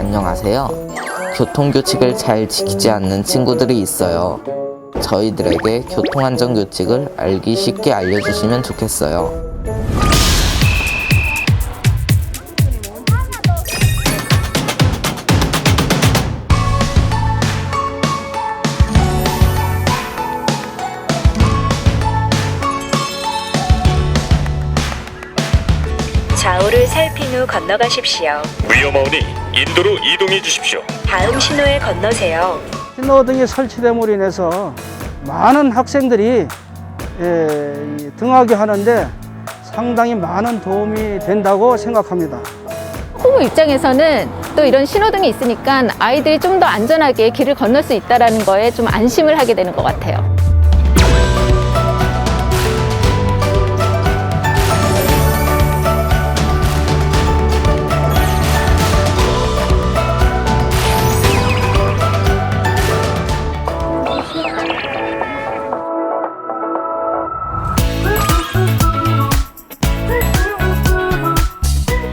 안녕하세요. 교통규칙을 잘 지키지 않는 친구들이 있어요. 저희들에게 교통안전규칙을 알기 쉽게 알려주시면 좋겠어요. 좌우를 살핀 후 건너가십시오. 위험하오니 인도로 이동해 주십시오. 다음 신호에 건너세요. 신호등이 설치됨으로 인해서 많은 학생들이 예, 이 등하교 하는데 상당히 많은 도움이 된다고 생각합니다. 부모 입장에서는 또 이런 신호등이 있으니까 아이들이 좀 더 안전하게 길을 건널 수 있다는 거에 좀 안심을 하게 되는 것 같아요.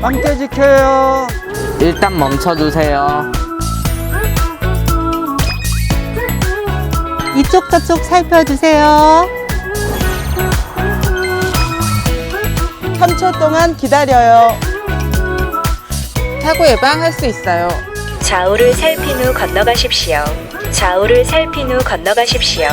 함께 지켜요. 일단 멈춰주세요. 이쪽 저쪽 살펴주세요. 3초 동안 기다려요. 사고 예방할 수 있어요. 좌우를 살핀 후 건너가십시오. 좌우를 살핀 후 건너가십시오.